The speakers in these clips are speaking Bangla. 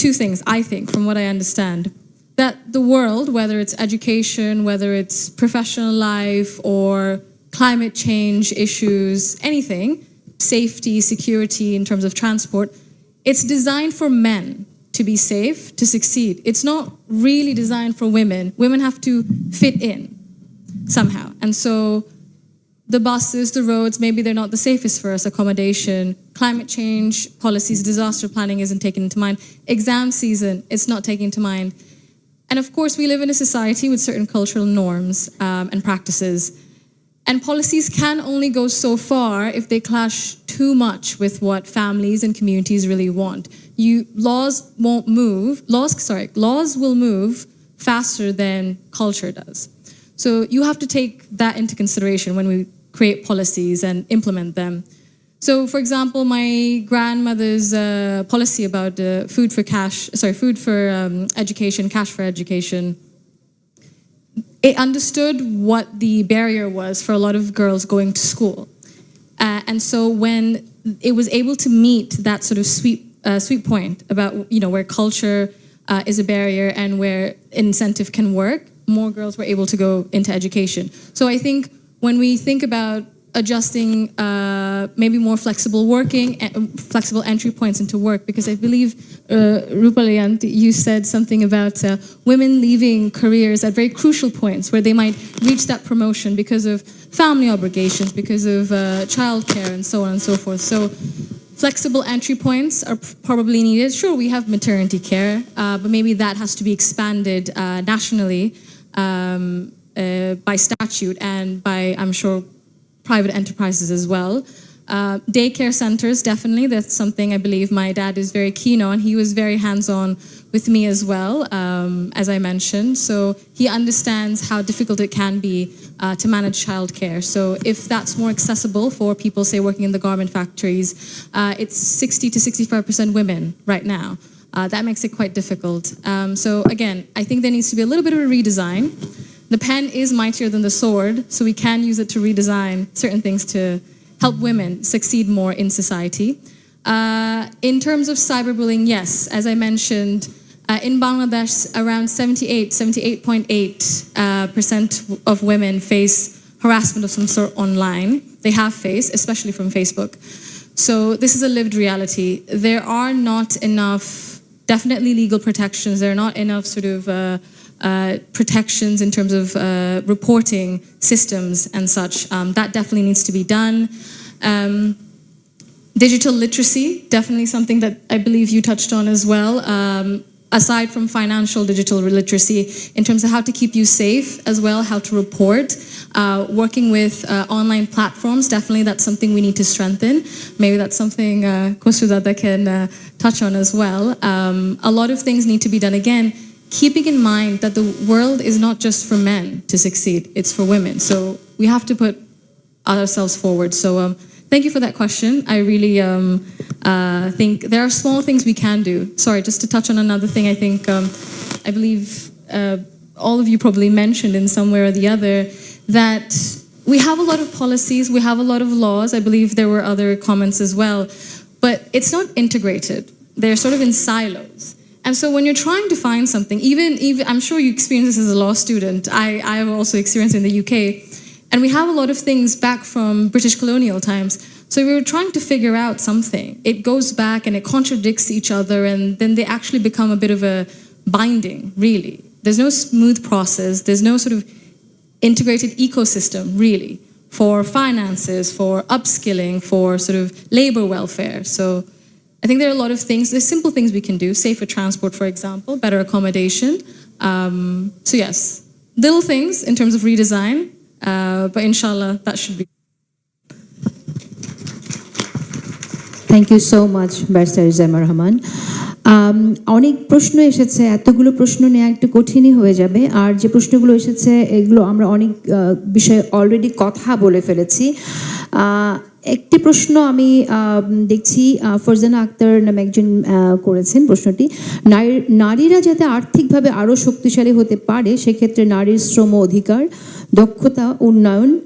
two things, I think, from what I understand. That the world, whether it's education, whether it's professional life or climate change issues, anything, safety, security in terms of transport, it's designed for men to be safe, to succeed. It's not really designed for women. Women have to fit in somehow. And so the buses, the roads, maybe they're not the safest for us, accommodation, climate change policies, disaster planning isn't taken into mind, exam season, it's not taken into mind. And of course, we live in a society with certain cultural norms um, and practices. And policies can only go so far if they clash too much with what families and communities really want. You laws won't move. Laws, sorry, laws will move faster than culture does. So you have to take that into consideration when we create policies and implement them. So, for example, my grandmother's uh, policy about uh, food for cash, sorry, food for um, education, cash for education, it understood what the barrier was for a lot of girls going to school. Uh, and so when it was able to meet that sort of sweet, uh, sweet point about, you know, where culture uh, is a barrier and where incentive can work, more girls were able to go into education. So I think when we think about adjusting uh, maybe more flexible working, uh, flexible entry points into work, because I believe, uh, Rupaliant, you said something about uh, women leaving careers at very crucial points where they might reach that promotion because of family obligations, because of uh, childcare, and so on and so forth. So flexible entry points are probably needed. Sure, we have maternity care, uh, but maybe that has to be expanded uh, nationally um, uh, by statute and by, I'm sure, private enterprises as well. Uh, daycare centers, definitely. That's something I believe my dad is very keen on. He was very hands on with me as well, um, as I mentioned. So he understands how difficult it can be uh, to manage childcare. So if that's more accessible for people, say, working in the garment factories, uh, it's 60 to 65% women right now. Uh, that makes it quite difficult. Um, so again, I think there needs to be a little bit of a redesign. The pen is mightier than the sword, so we can use it to redesign certain things to help women succeed more in society. Uh, in terms of cyberbullying, yes, as I mentioned, uh, in Bangladesh, around 78, 78.8 uh, percent of women face harassment of some sort online. They have faced, especially from Facebook. So this is a lived reality. There are not enough, definitely legal protections. There are not enough sort of uh, protections in terms of uh, reporting systems and such. Um, that definitely needs to be done. Um, digital literacy, definitely something that I believe you touched on as well. Um, aside from financial digital literacy, in terms of how to keep you safe as well, how to report, uh, working with uh, online platforms, definitely that's something we need to strengthen. Maybe that's something uh, can uh, touch on as well. Um, a lot of things need to be done again, keeping in mind that the world is not just for men to succeed, it's for women. So we have to put ourselves forward. So um, thank you for that question. I really um, uh, think there are small things we can do. Sorry, just to touch on another thing, I think um, I believe uh, all of you probably mentioned in some way or the other that we have a lot of policies, we have a lot of laws. I believe there were other comments as well, but it's not integrated. They're sort of in silos. And so when you're trying to find something, even, even I'm sure you experience this as a law student. I, I have also experienced in the UK. And we have a lot of things back from British colonial times. So we were trying to figure out something. It goes back and it contradicts each other, and then they actually become a bit of a binding, really. There's no smooth process, there's no sort of integrated ecosystem, really, for finances, for upskilling, for sort of labor welfare. So I think there are a lot of things, there's simple things we can do, safer transport, for example, better accommodation. Um, so, yes, little things in terms of redesign, uh, but inshallah, that should be. Thank you so much barrister Izama Rahman um, অনেক প্রশ্ন এসেছে এতগুলো প্রশ্ন নেওয়া একটু কঠিনই হয়ে যাবে আর যে প্রশ্নগুলো এসেছে এগুলো আমরা অনেক আহ, বিষয়ে অলরেডি কথা বলে ফেলেছি আহ, একটি প্রশ্ন আমি দেখছি ফরজানা আক্তার নামে একজন করেছেন প্রশ্নটি। নারী- নারীরা যাতে আর্থিকভাবে আরও শক্তিশালী হতে পারে, সেক্ষেত্রে নারীর শ্রম অধিকার, দক্ষতা, উন্নয়ন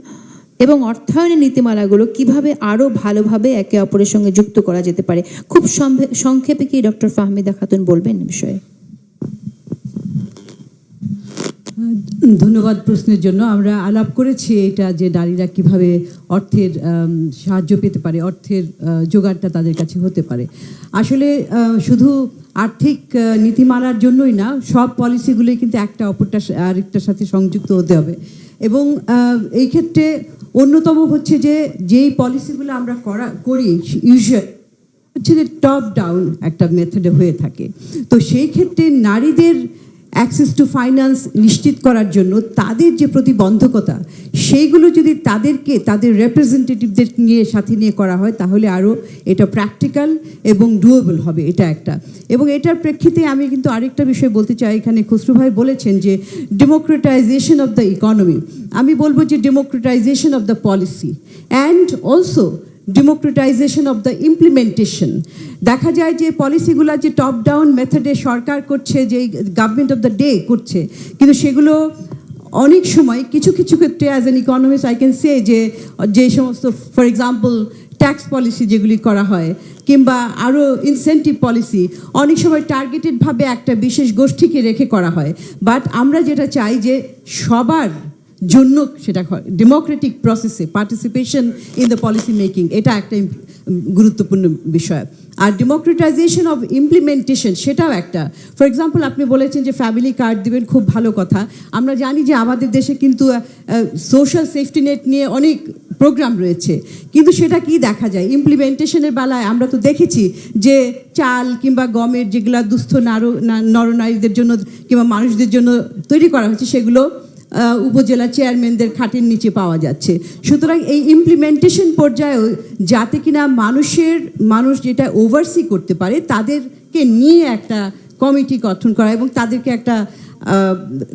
এবং অর্থায়নের নীতিমালাগুলো কীভাবে আরও ভালোভাবে একে অপরের সঙ্গে যুক্ত করা যেতে পারে? খুব সংক্ষেপে কি ডক্টর ফাহমিদা খাতুন বলবেন বিষয়ে? ধন্যবাদ প্রশ্নের জন্য। আমরা আলাপ করেছি এটা যে নারীরা কীভাবে অর্থের সাহায্য পেতে পারে, অর্থের জোগাড়টা তাদের কাছে হতে পারে। আসলে শুধু আর্থিক নীতিমালার জন্যই না, সব পলিসিগুলোই কিন্তু একটা অপরটা আরেকটার সাথে সংযুক্ত হতে হবে। এবং এই ক্ষেত্রে অন্যতম হচ্ছে যে, যেই পলিসিগুলো আমরা করা, করি, ইউজুয়াল, হচ্ছে যে টপ ডাউন একটা মেথডে হয়ে থাকে। তো সেই ক্ষেত্রে নারীদের অ্যাক্সেস টু ফাইন্যান্স নিশ্চিত করার জন্য তাদের যে প্রতিবন্ধকতা, সেইগুলো যদি তাদেরকে, তাদের রিপ্রেজেন্টেটিভদের নিয়ে, সাথে নিয়ে করা হয়, তাহলে আরও এটা প্র্যাকটিক্যাল এবং ডুয়েবল হবে এটা একটা। এবং এটার প্রেক্ষিতে আমি কিন্তু আরেকটা বিষয় বলতে চাই, এখানে খসরু ভাই বলেছেন যে ডেমোক্রেটাইজেশন অফ দ্য ইকোনমি আমি বলব যে democratisation of the policy and also democratisation of the implementation দেখা যায় যে পলিসিগুলো যে টপ ডাউন মেথডে সরকার করছে, যে গভর্নমেন্ট অফ দ্য ডে করছে, কিন্তু সেগুলো অনেক সময় কিছু কিছু ক্ষেত্রে as an economist I can say যে যে সমস্ত ফর এক্সাম্পল ট্যাক্স পলিসি যেগুলি করা হয়, কিংবা আরও ইনসেন্টিভ পলিসি অনেক সময় টার্গেটেডভাবে একটা বিশেষ গোষ্ঠীকে রেখে করা হয়। বাট আমরা যেটা চাই যে সবার জন্য সেটা হয়। ডেমোক্রেটিক প্রসেসে participation in the policy making এটা একটা গুরুত্বপূর্ণ বিষয়। আর ডেমোক্রেটাইজেশন অফ ইমপ্লিমেন্টেশন সেটাও একটা। ফর এক্সাম্পল আপনি বলেছেন যে ফ্যামিলি কার্ড দিবেন, খুব ভালো কথা। আমরা জানি যে আমাদের দেশে কিন্তু সোশ্যাল সেফটি নেট নিয়ে অনেক প্রোগ্রাম রয়েছে। কিন্তু সেটা কি দেখা যায়? ইমপ্লিমেন্টেশনের বেলায় আমরা তো দেখেছি যে চাল কিংবা গমের যেগুলো দুস্থ নার নরনারীদের জন্য কিংবা মানুষদের জন্য তৈরি করা হয়েছে, সেগুলো উপজেলা চেয়ারম্যানদের খাটের নিচে পাওয়া যাচ্ছে। সুতরাং এই ইমপ্লিমেন্টেশন পর্যায়েও যাতে কিনা মানুষের, মানুষ যেটা ওভারসি করতে পারে, তাদেরকে নিয়ে একটা কমিটি গঠন করা এবং তাদেরকে একটা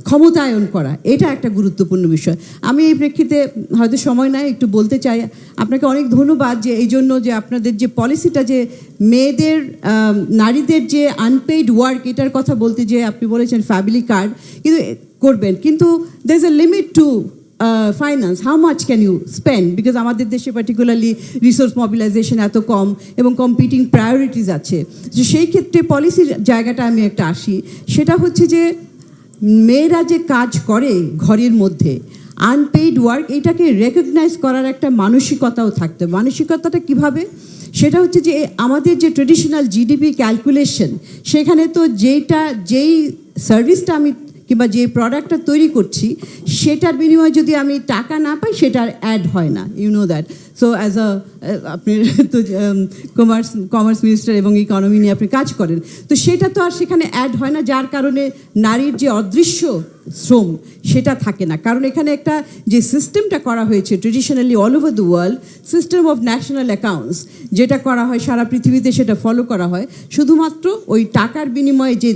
ক্ষমতায়ন করা, এটা একটা গুরুত্বপূর্ণ বিষয়। আমি এই প্রেক্ষিতে হয়তো সময় নাই, একটু বলতে চাই, আপনাকে অনেক ধন্যবাদ যে এই জন্য যে আপনাদের যে পলিসিটা যে মেয়েদের নারীদের যে আনপেইড ওয়ার্ক এটার কথা বলতে যে আপনি বলেছেন ফ্যামিলি কার্ড কিন্তু করবেন। কিন্তু there is a limit to finance how much can you spend because আমাদের দেশে পার্টিকুলারলি রিসোর্স মবিলাইজেশন এত কম এবং কম্পিটিং প্রায়োরিটিস আছে। যে সেই ক্ষেত্রে পলিসির জায়গাটা আমি একটা আসি। সেটা হচ্ছে যে মেয়েরা যে কাজ করে ঘরের মধ্যে আনপেইড ওয়ার্ক এটাকে রেকগনাইজ করার একটা মানসিকতাও থাকতে। মানসিকতাটা কীভাবে? সেটা হচ্ছে যে, আমাদের যে ট্রেডিশনাল জিডিপি ক্যালকুলেশন সেখানে তো যেইটা যেই সার্ভিসটা আমি কিংবা যে প্রোডাক্টটা তৈরি করছি, সেটার বিনিময়ে যদি আমি টাকা না পাই, সেটার অ্যাড হয় না। You know that so as a আপনি তো কমার্স কমার্স মিনিস্টার এবং ইকোনমি নিয়ে আপনি কাজ করেন, তো সেটা তো আর সেখানে অ্যাড হয় না, যার কারণে নারীর যে অদৃশ্য শ্রম সেটা থাকে না। কারণ এখানে একটা যে সিস্টেমটা করা হয়েছে traditionally all over the world system of national accounts যেটা করা হয় সারা পৃথিবীতে সেটা ফলো করা হয়, শুধুমাত্র ওই টাকার বিনিময়ে যে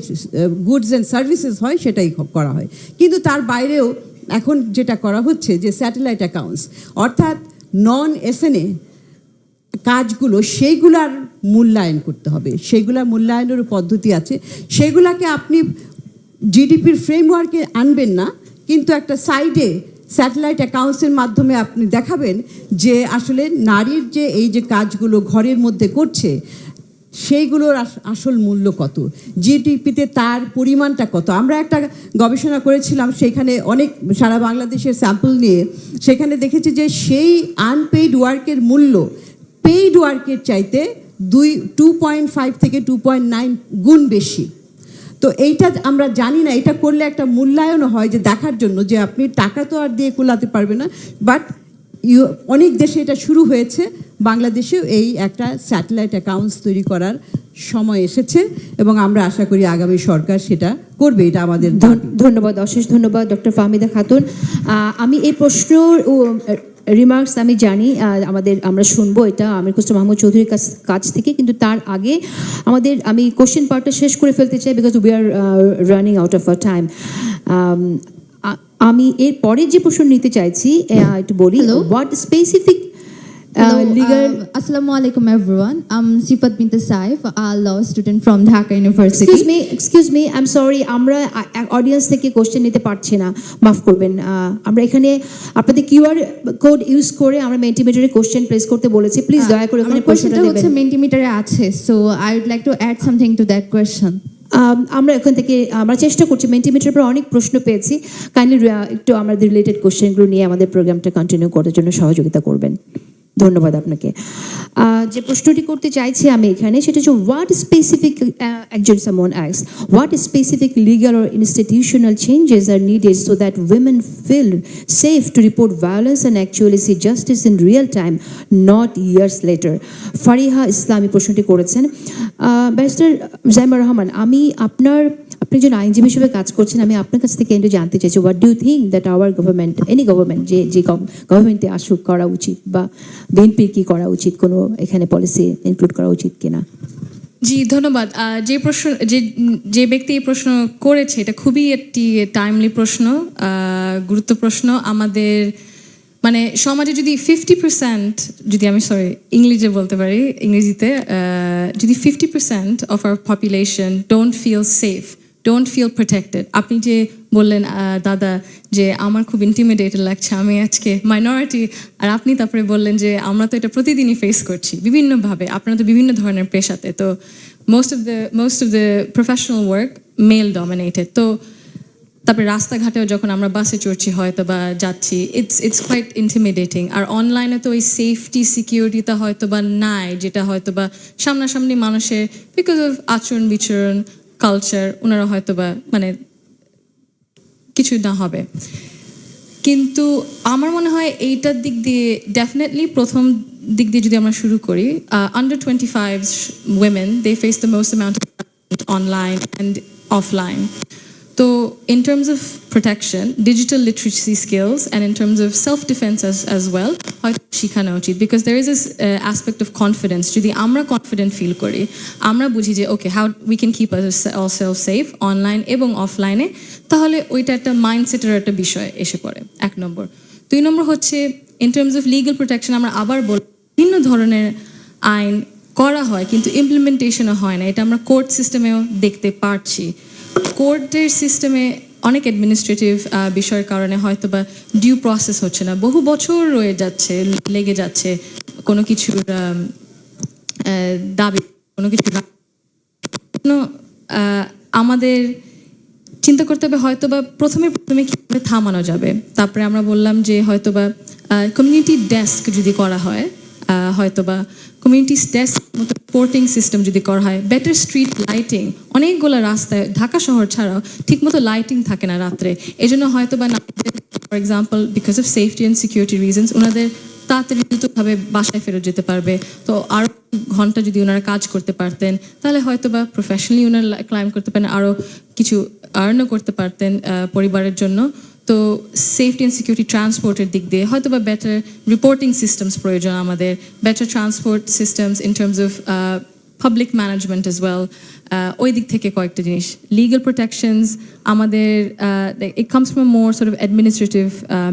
গুডস অ্যান্ড সার্ভিসেস হয় সেটাই করা হয়। কিন্তু তার বাইরেও এখন যেটা করা হচ্ছে যে স্যাটেলাইট অ্যাকাউন্টস অর্থাৎ নন এসএনএ কাজগুলো সেইগুলার মূল্যায়ন করতে হবে। সেইগুলার মূল্যায়নের পদ্ধতি আছে। সেগুলাকে আপনি জিডিপির ফ্রেমওয়ার্কে আনবেন না, কিন্তু একটা সাইডে স্যাটেলাইট অ্যাকাউন্টসের মাধ্যমে আপনি দেখাবেন যে আসলে নারীর যে এই যে কাজগুলো ঘরের মধ্যে করছে সেইগুলোর আস- আসল মূল্য কত? জিডিপিতে তার পরিমাণটা কত? আমরা একটা গবেষণা করেছিলাম, সেখানে অনেক সারা বাংলাদেশের স্যাম্পল নিয়ে, সেখানে দেখেছি যে সেই আনপেইড ওয়ার্কের মূল্য পেইড ওয়ার্কের চাইতে দুই টু পয়েন্ট ফাইভ থেকে টু পয়েন্ট নাইন গুণ বেশি। তো এইটা আমরা জানি না, এটা করলে একটা মূল্যায়ন হয় যে দেখার জন্য যে আপনি টাকা তো আর দিয়ে কোলাতে পারবে না বাট অনেক দেশে এটা শুরু হয়েছে। বাংলাদেশেও এই একটা স্যাটেলাইট অ্যাকাউন্টস তৈরি করার সময় এসেছে এবং আমরা আশা করি আগামী সরকার সেটা করবে এটা আমাদের ধন- ধন্যবাদ অশেষ ধন্যবাদ ডক্টর ফাহমিদা খাতুন। আমি এই প্রশ্ন রিমার্কস আমি জানি আমাদের আমরা শুনব এটা আমির খসরু মাহমুদ চৌধুরীর কাছ কাছ থেকে কিন্তু তার আগে আমাদের আমি কোশ্চেন পার্টটা শেষ করে ফেলতে চাই because we are running out of a time আমি এর পরে যে প্রশ্ন নিতে চাইছি একটু বলি what specific Hello, uh, Assalamu alaikum everyone. I'm Sifat Bint Saif, a law student from Dhaka University. Excuse me excuse me I am sorry আমরা অডিয়েন্স থেকে কোশ্চেন নিতে পারছি না মাফ করবেন আমরা এখানে আপনাদের কিউআর কোড ইউজ করে আমরা মেন্টিমেটারে কোশ্চেন প্লেস করতে বলেছি প্লিজ দয়া করে ওখানে কোশ্চেনটা হচ্ছে মেন্টিমিটারে আছে so I would like to add something to that question um, আমরা এখন থেকে, আমরা চেষ্টা করছি মেন্টিমিটার পর অনেক প্রশ্ন পেয়েছি। কাইন্ডলি একটু আমাদের রিলেটেড কোশ্চেনগুলো নিয়ে আমাদের প্রোগ্রামটা কন্টিনিউ করার জন্য সহযোগিতা করবেন। ধন্যবাদ আপনাকে। যে প্রশ্নটি করতে চাইছি আমি এখানে, সেটা হচ্ছে হোয়াট স্পেসিফিক একজন someone asks what specific legal or institutional changes are needed so that women feel safe to report violence and actually see justice in real time not years later Fariha ইসলামী প্রশ্নটি করেছেন। ব্যারিস্টার জাইমা রহমান, আমি আপনার আপনি একজন আইনজীবী হিসেবে কাজ করছেন, আমি আপনার কাছ থেকে একটু জানতে চাইছি what do think that our government any government যে যে গভর্নমেন্টে আসুক, করা উচিত বা বিএনপির কি করা উচিত, কোনো এখানে পলিসি ইনক্লুড করা উচিত কিনা? জি, ধন্যবাদ। যে প্রশ্ন, যে যে ব্যক্তি এই প্রশ্ন করেছে, এটা খুবই একটি টাইমলি প্রশ্ন গুরুত্ব প্রশ্ন। আমাদের মানে সমাজে যদি ফিফটি পার্সেন্ট যদি আমি সরি ইংলিশে বলতে পারি, ইংরেজিতে যদি fifty percent of our population don't feel safe don't feel protected আপনি যে বললেন দাদা, যে আমার খুব ইন্টিমিডেটেড লাগছে, আমি আজকে মাইনরিটি আর আপনি তারপরে বললেন যে আমরা তো এটা প্রতিদিনই ফেস করছি, বিভিন্নভাবে। আপনারা তো বিভিন্ন ধরনের পেশাতে। তো most of the most of the professional work male dominated তো তারপরে রাস্তাঘাটেও যখন আমরা বাসে চড়ছি, হয়তো বা যাচ্ছি ইটস ইটস কোয়াইট ইন্টিমিডেটিং আর অনলাইনে তো ওই সেফটি সিকিউরিটিটা হয়তো বা নাই, যেটা হয়তো বা সামনাসামনি মানুষের বিকজ অফ আচরণ বিচরণ কালচার ওনারা হয়তো বা মানে কিছু না হবে। কিন্তু আমার মনে হয় এইটার দিক দিয়ে ডেফিনেটলি প্রথম দিক দিয়ে যদি আমরা শুরু করি under twenty five women they face the most amount online and offline তো terms of protection digital literacy skills and in terms of self defence as as well হয়তো শেখানো উচিত because there is is aspect of confidence যদি আমরা কনফিডেন্ট ফিল করি আমরা বুঝি যে okay how we can keep self safe online এবং অফলাইনে তাহলে ওইটা একটা মাইন্ডসেটের একটা বিষয় এসে পড়ে এক নম্বর দুই নম্বর হচ্ছে in terms of legal protection আমরা আবার বল বিভিন্ন ধরনের আইন করা হয় কিন্তু ইমপ্লিমেন্টেশনও হয় না এটা আমরা কোর্ট সিস্টেমেও দেখতে পারছি কোর্টের সিস্টেমে অনেক অ্যাডমিনিস্ট্রেটিভ বিষয়ের কারণে হয়তো বা ডিউ প্রসেস হচ্ছে না। বহু বছর রয়ে যাচ্ছে, লেগে যাচ্ছে কোনো কিছুর দাবি, কোনো কিছু আমাদের চিন্তা করতে হবে হয়তো বা প্রথমে প্রথমে কীভাবে থামানো যাবে। তারপরে আমরা বললাম যে হয়তো বা কমিউনিটি ডেস্ক যদি করা হয় হয়তো বা কমিউনিটি ডেস্ক মতো রিপোর্টিং সিস্টেম যদি করা হয় বেটার স্ট্রিট লাইটিং অনেকগুলো রাস্তায়, ঢাকা শহর ছাড়াও ঠিকমতো লাইটিং থাকে না রাত্রে। এই জন্য হয়তো বা for example because of safety and security reasons ওনাদের তাড়াতাড়ি দ্রুতভাবে বাসায় ফেরত যেতে পারবে। তো আরও ঘণ্টা যদি ওনারা কাজ করতে পারতেন, তাহলে হয়তো বা প্রফেশনালি ওনারা ক্লাইম করতে পারেন আরও কিছু আর্নও করতে পারতেন পরিবারের জন্য। তো সেফটি অ্যান্ড সিকিউরিটি ট্রান্সপোর্টের দিক দিয়ে হয়তো বা বেটার রিপোর্টিং সিস্টেমস প্রয়োজন আমাদের better transport systems in terms of public management as well ওই দিক থেকে কয়েকটা জিনিস লিগাল প্রোটেকশনস আমাদের it comes from more sort of administrative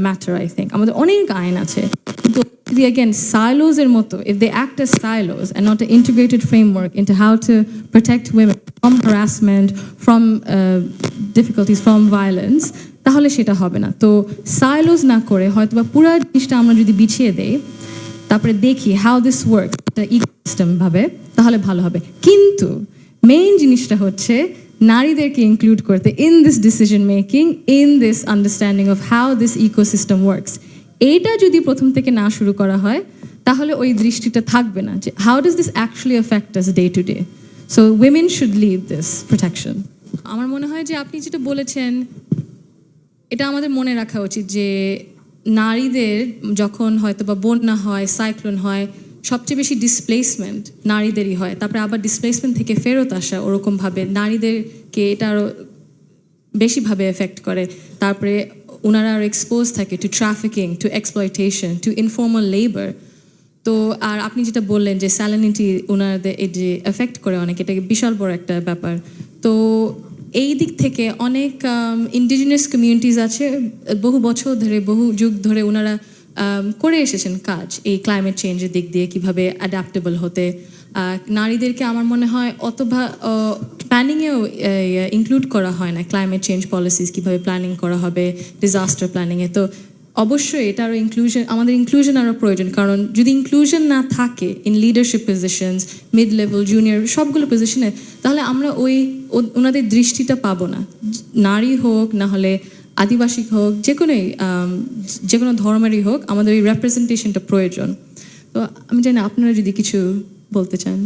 matter I think আমাদের অনেক আইন আছে কিন্তু যদি again silos এর মতো if they act as silos and not an integrated framework into how to protect women from harassment from uh, difficulties from violence তাহলে সেটা হবে না। তো সাইলোজ না করে হয়তো বা পুরো জিনিসটা আমরা যদি বিছিয়ে দেই, তারপরে দেখি হাউ দিস ওয়ার্ক ইকোসিস্টেম ভাবে, তাহলে ভালো হবে। কিন্তু মেইন জিনিসটা হচ্ছে নারীদেরকে ইনক্লুড করতে in this decision making in this understanding of how this ecosystem works এইটা যদি প্রথম থেকে না শুরু করা হয়, তাহলে ওই দৃষ্টিটা থাকবে না যে how does this actually effect us day to day so women should leave this protection আমার মনে হয় যে আপনি যেটা বলেছেন এটা আমাদের মনে রাখা উচিত যে নারীদের যখন হয়তো বা বন্যা হয়, সাইক্লোন হয়, সবচেয়ে বেশি ডিসপ্লেসমেন্ট নারীদেরই হয়। তারপরে আবার ডিসপ্লেসমেন্ট থেকে ফেরত আসা ওরকমভাবে নারীদেরকে এটা আরও বেশিভাবে এফেক্ট করে। তারপরে ওনারা আরও এক্সপোজ থাকে to trafficking to exploitation to informal labour তো আর আপনি যেটা বললেন যে স্যালানিটি ওনাদের এই যে এফেক্ট করে অনেক, এটা বিশাল বড় একটা ব্যাপার। তো এই দিক থেকে অনেক ইন্ডিজিনিয়াস কমিউনিটিস আছে, বহু বছর ধরে, বহু যুগ ধরে ওনারা করে এসেছেন কাজ, এই ক্লাইমেট চেঞ্জের দিক দিয়ে কীভাবে অ্যাডাপ্টেবল হতে। নারীদেরকে আমার মনে হয় অতভা প্ল্যানিংয়েও ইনক্লুড করা হয় না ক্লাইমেট চেঞ্জ পলিসিস কীভাবে প্ল্যানিং করা হবে ডিজাস্টার প্ল্যানিংয়ে তো অবশ্যই এটা আরও ইনক্লুশন আমাদের ইনক্লুশন আরও প্রয়োজন, কারণ যদি ইনক্লুশন না থাকে in leadership positions mid level junior সবগুলো পজিশনে তাহলে আমরা ওই ওনাদের দৃষ্টিটা পাবো না। নারী হোক, না হলে আদিবাসী হোক, যে কোনোই যে কোনো ধর্মেরই হোক, আমাদের ওই রেপ্রেজেন্টেশনটা প্রয়োজন। তো আমি জানি আপনারা যদি কিছু বলতে চান।